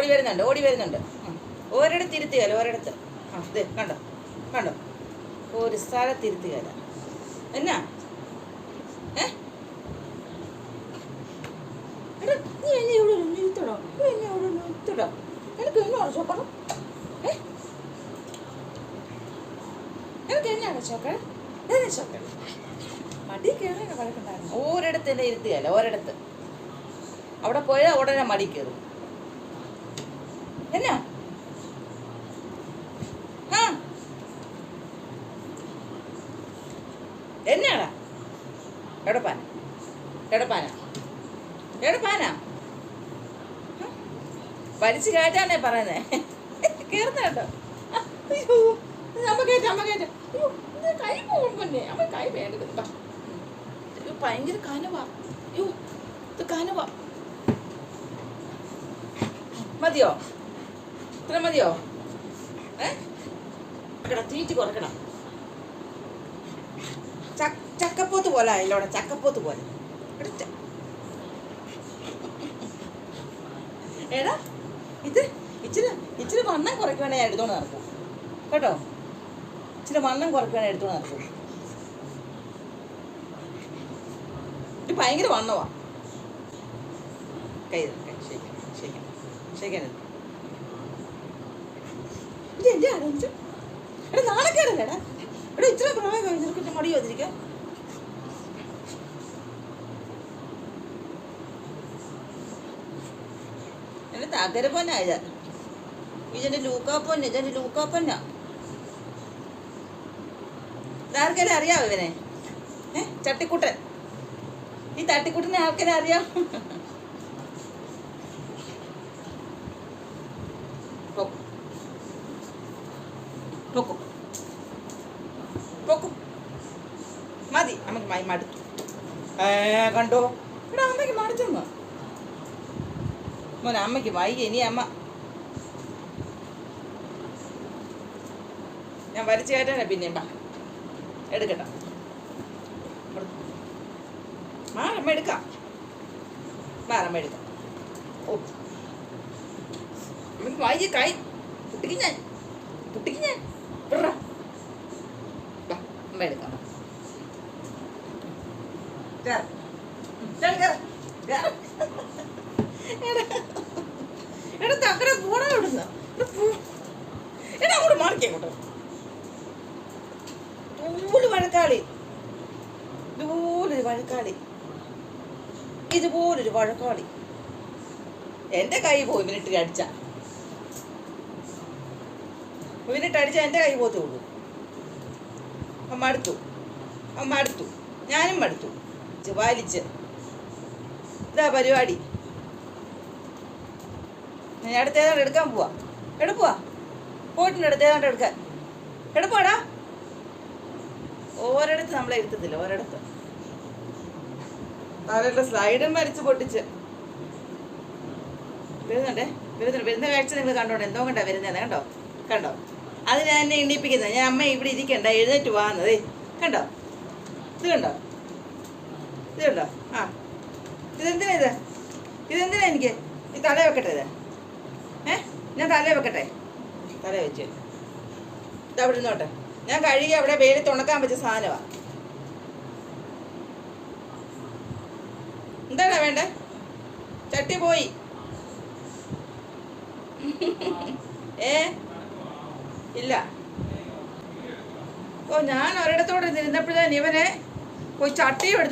ഓടി വരുന്നുണ്ട് ഓടി വരുന്നുണ്ട്. ഒരിടത്ത് ഇരുത്തുകയല്ല ഒരിടത്ത് ആ ഇത് കണ്ടോ കണ്ടോ? ഒരു സ്ഥലത്ത് ഇരുത്തുകയല്ല എന്നാ? ഏ? നീ എന്നെ ഇവിടെ നീ എനിക്ക് മടി ഒരിടത്ത് എന്നെ ഇരുത്തുകയല്ല ഒരിടത്ത് അവിടെ പോയാൽ ഉടനെ മടി കയറും എന്നാ ആ എന്നാടാ? എടപ്പാന. എടപ്പാന? എടപ്പാന വലിച്ചു കയറ്റാനേ പറയുന്നേ? കയറുന്ന കേട്ടോ. അയ്യോ. അമ്മ കയറ്റ അമ്മ കയറ്റ. കൈ പോകും പിന്നെ. അമ്മ കൈ വേണ്ടത് ഭയങ്കര കനവാ. അയ്യോ ഇത് കനവാ. മതിയോ? ഇത്ര മതിയോ? ഏ? തീറ്റ് കുറക്കണം ചക്കപ്പോത്ത് പോലെ ആയില്ലോടെ ചക്കപ്പോത്ത് പോലെ. എടാ, ഇത് ഇച്ചിരി ഇച്ചിരി വണ്ണം കുറയ്ക്കുവാണെ ഞാൻ എടുത്തോണ്ട് നടക്കും. കേട്ടോ? ഇച്ചിരി വണ്ണം കുറയ്ക്കുവാണെ എടുത്തോണ്ട് നടക്കും. ഇത് ഭയങ്കര വണ്ണവാ. കൈ ശരി ശരി ശരി ഇത് എന്റെ ആലോചിച്ചു എടാ നാണക്കേടല്ലേടാ. എടാ ഇത്ര പ്രായം കഴിഞ്ഞ് നിനക്ക് മടി വന്നിരിക്കാൻ എന്റെ തകരപ്പൊന്നാ ഇത്. ഇതെന്റെ ലൂക്കാപ്പൊന്ന ഇതാർക്കെല്ലാം അറിയാവോ ഇവനെ? ഏ ചട്ടിക്കുട്ടൻ ഈ തട്ടിക്കുട്ടനെ ആർക്കെല്ലാം അറിയാം? പൊക്കോ. പൊക്കും. പൊക്കും. മതി നമുക്ക് മൈ മടുത്തു. കണ്ടോ? ഇവിടെ അമ്മയ്ക്ക് മടുത്തെന്ന് മോനെ അമ്മയ്ക്ക് വൈകി ഇനി അമ്മ. ഞാൻ വരച്ചു കയറ്റാനാ പിന്നെ പാ എടുക്കട്ടെ. മാറമ്മ എടുക്കാം. മാറമ്മ എടുക്കാം. ഓ. അമ്മയ്ക്ക് വൈകി കൈ. കുട്ടിക്ക് ഞാൻ. കുട്ടിക്ക് ഞാൻ. ബാ, അമ്മ എടുക്കാം കേറ്. കേറ്, കേറ്. കേറ്. എടാ, അങ്ങോട്ട് ഇതുപോലൊരു വഴക്കാളി ഇതുപോലൊരു എന്റെ കൈ പോയി മിനിറ്റ് അടിച്ച മിനിറ്റ് അടിച്ച എന്റെ കൈ പോത്തേ ഉള്ളൂ അമ്മ മടുത്തു. അവൻ മടുത്തു. ഞാനും മടുത്തു. ജവാലിച്ച് വലിച്ച് ഇതാ പരിപാടി. ഞാൻ അടുത്ത ഏതാണ്ട് എടുക്കാൻ പോവാ. എടുപ്പുവാ പോയിട്ടുണ്ട് അടുത്ത ഏതാണ്ട് എടുക്കാൻ. എടുപ്പാടാ ഓരോടത്ത് നമ്മളെ ഇരുത്തത്തില്ല ഓരോടത്ത് അവരുടെ സ്ലൈഡും മരിച്ച് പൊട്ടിച്ച്. വരുന്നുണ്ടേ? വരുന്നുണ്ട്. വരുന്ന കാഴ്ച നിങ്ങൾ കണ്ടോണ്ട് എന്തോ കണ്ടാ വരുന്നത് കണ്ടോ? കണ്ടോ? അത് ഞാൻ എന്നെ എണ്ണിപ്പിക്കുന്നത് ഞാൻ അമ്മ ഇവിടെ ഇരിക്കണ്ട എഴുന്നേറ്റ് വാന്നതേ കണ്ടോ? ഇത് കണ്ടോ? ഇത് കണ്ടോ? ആ. ഇതെന്തിനാ ഇത്? ഇതെന്തിനാ എനിക്ക്? ഈ തല വെക്കട്ടെ ഇത്? ഏ? ഞാൻ തല വെക്കട്ടെ? തല വെച്ച്. ഇത് അവിടെ ഇരുന്നോട്ടെ. ഞാൻ കഴുകി അവിടെ വെയിലത്ത് തുണക്കാൻ പറ്റിയ സാധനമാണ് എന്താടാ വേണ്ട? ചട്ടി പോയി. ഏ? ഇല്ല. ഓ ഞാൻ ഒരിടത്തോടെ ഇരുന്നപ്പോഴേ ഇവനെ പോയി ചട്ടിയും എടുത്ത്